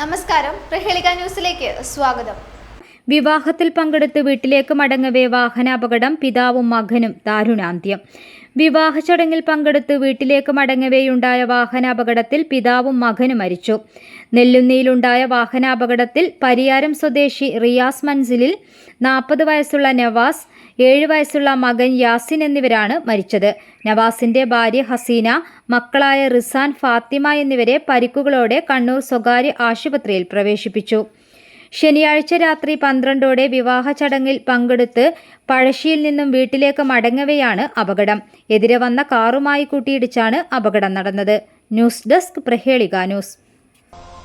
നമസ്കാരം. പ്രഹേളിക ന്യൂസിലേക്ക് സ്വാഗതം. വിവാഹത്തിൽ പങ്കെടുത്ത് വീട്ടിലേക്ക് മടങ്ങവേ വാഹനാപകടം പിതാവും മകനും ദാരുണാന്ത്യം. വിവാഹ ചടങ്ങിൽ പങ്കെടുത്ത് വീട്ടിലേക്ക് മടങ്ങവേയുണ്ടായ വാഹനാപകടത്തിൽ പിതാവും മകനും മരിച്ചു. നെല്ലുന്നിയിലുണ്ടായ വാഹനാപകടത്തിൽ പരിയാരം സ്വദേശി റിയാസ് മൻസിലിൽ നാൽപ്പത് വയസ്സുള്ള നവാസ് ഏഴ് വയസ്സുള്ള മകൻ യാസിൻ എന്നിവരാണ് മരിച്ചത്. നവാസിന്റെ ഭാര്യ ഹസീന മക്കളായ റിസാൻ ഫാത്തിമ എന്നിവരെ പരിക്കുകളോടെ കണ്ണൂർ സ്വകാര്യ ആശുപത്രിയിൽ പ്രവേശിപ്പിച്ചു. ശനിയാഴ്ച രാത്രി പന്ത്രണ്ടോടെ വിവാഹ ചടങ്ങിൽ പങ്കെടുത്ത് പഴശ്ശിയിൽ നിന്നും വീട്ടിലേക്ക് മടങ്ങവെയാണ് അപകടം. എതിരെ വന്ന കാറുമായി കൂട്ടിയിടിച്ചാണ് അപകടം നടന്നത്. News desk Prahelika news.